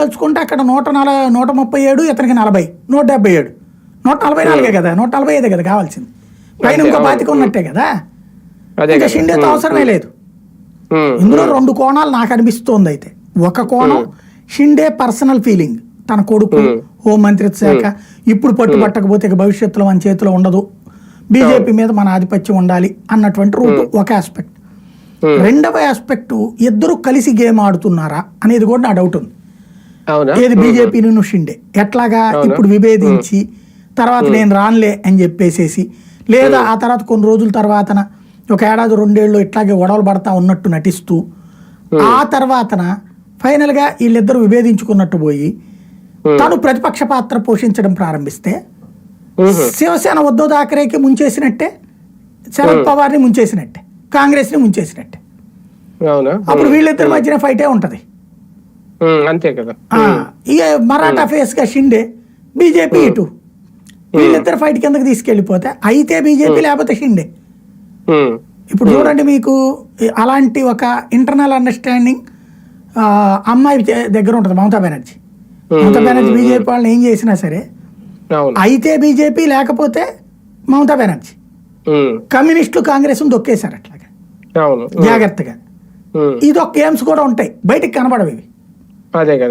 తలుచుకుంటే అక్కడ నూట నల నూట ముప్పై ఏడు ఇతనికి నలభై నూట డెబ్బై ఏడు. నూట నలభై నాలుగే కదా నూట నలభై ఐదే కదా కావాల్సింది. పైన ఇంకో. బాతిక ఉన్నట్టే కదా. ఇంకా. షిండేతో అవసరమే లేదు. ఇందులో రెండు కోణాలు నాకు అనిపిస్తోంది అయితే. ఒక కోణం షిండే పర్సనల్ ఫీలింగ్. తన కొడుకు హోం మంత్రిత్వ శాఖ ఇప్పుడు పట్టుబట్టకపోతే ఇక భవిష్యత్తులో మన చేతిలో ఉండదు. బీజేపీ మీద మన ఆధిపత్యం ఉండాలి అన్నటువంటి రూట్ ఒక ఆస్పెక్ట్. రెండవ ఆస్పెక్ట్ ఇద్దరు కలిసి గేమ్ ఆడుతున్నారా అనేది కూడా నా డౌట్ ఉంది. ఏది బీజేపీని షిండే ఎట్లాగా ఇప్పుడు విభేదించి తర్వాత నేను రానులే అని చెప్పేసేసి లేదా ఆ తర్వాత కొన్ని రోజుల తర్వాతన ఒక ఏడాది రెండేళ్ళు ఇట్లాగే గొడవలు పడతా ఉన్నట్టు నటిస్తూ ఆ తర్వాతన ఫైనల్గా వీళ్ళిద్దరు విభేదించుకున్నట్టు పోయి తను ప్రతిపక్ష పాత్ర పోషించడం ప్రారంభిస్తే. శివసేన ఉద్ధవ్ థాకరేకి ముంచేసినట్టే శరద్ పవార్ని ముంచేసినట్టే కాంగ్రెస్ని ముంచేసినట్టే అప్పుడు వీళ్ళిద్దరి మధ్యన ఫైటే ఉంటది. అంతే కదా. ఇక మరాఠా ఫేస్గా షిండే బీజేపీ ఇటు. వీళ్ళిద్దరు ఫైట్ కిందకి తీసుకెళ్ళిపోతే అయితే బీజేపీ లేకపోతే షిండే. ఇప్పుడు చూడండి మీకు అలాంటి ఒక ఇంటర్నల్ అండర్స్టాండింగ్ అమ్మాయి దగ్గర ఉంటుంది మమతా బెనర్జీ. మమతా బెనర్జీ బీజేపీ వాళ్ళని ఏం చేసినా సరే అయితే బీజేపీ లేకపోతే మమతా బెనర్జీ. కమ్యూనిస్టులు కాంగ్రెస్ దొక్కేశారు అట్లాగా. జాగ్రత్తగా. ఇది ఒక గేమ్స్ కూడా ఉంటాయి బయటికి కనబడవి Para llegar